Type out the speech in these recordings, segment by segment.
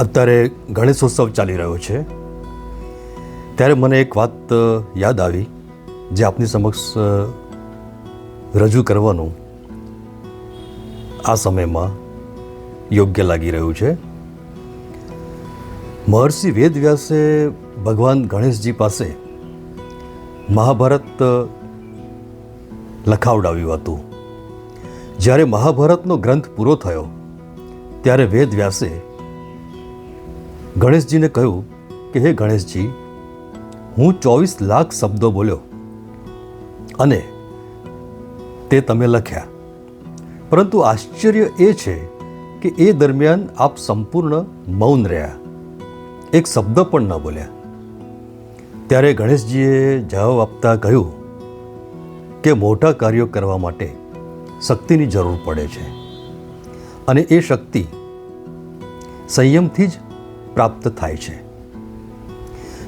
અત્યારે ગણેશોત્સવ ચાલી રહ્યો છે. ત્યારે મને એક વાત યાદ આવી, જે આપની સમક્ષ રજૂ કરવાનું આ સમયમાં યોગ્ય લાગી રહ્યું છે. મહર્ષિ વેદવ્યાસે ભગવાન ગણેશજી પાસે મહાભારત લખાવડાવ્યું હતું. જ્યારે મહાભારતનો ગ્રંથ પૂરો થયો, ત્યારે વેદ વ્યાસે ગણેશજીને કહ્યું કે, હે ગણેશજી, હું ચોવીસ લાખ શબ્દો બોલ્યો અને તે તમે લખ્યા. પરંતુ આશ્ચર્ય એ છે કે એ દરમિયાન આપ સંપૂર્ણ મૌન રહ્યા. એક શબ્દ પણ ન બોલ્યા. ત્યારે ગણેશજીએ જવાબ આપતા કહ્યું કે, મોટા કાર્યો કરવા માટે શક્તિની જરૂર પડે છે. અને એ શક્તિ સંયમથી જ પ્રાપ્ત થાય છે.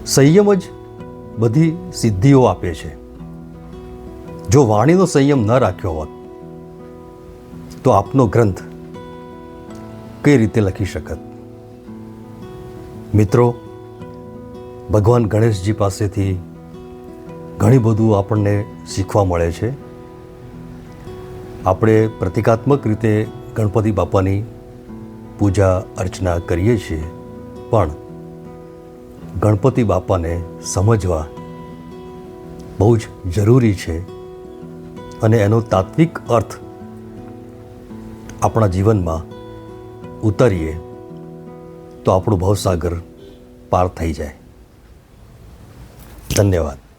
સંયમ જ બધી સિદ્ધિઓ આપે છે. જો વાણીનો સંયમ ન રાખ્યો હોત, તો આપનો ગ્રંથ કઈ રીતે લખી શકત? મિત્રો, ભગવાન ગણેશજી પાસેથી ઘણી બધું આપણને શીખવા મળે છે. આપણે પ્રતિકાત્મક રીતે ગણપતિ બાપાની પૂજા અર્ચના કરીએ છીએ. પણ ગણપતિ બાપાને સમજવા બહુ જ જરૂરી છે અને એનો તાત્વિક અર્થ આપણા જીવનમાં ઉતારીએ તો આપણું ભવસાગર પાર થઈ જાય. ધન્યવાદ.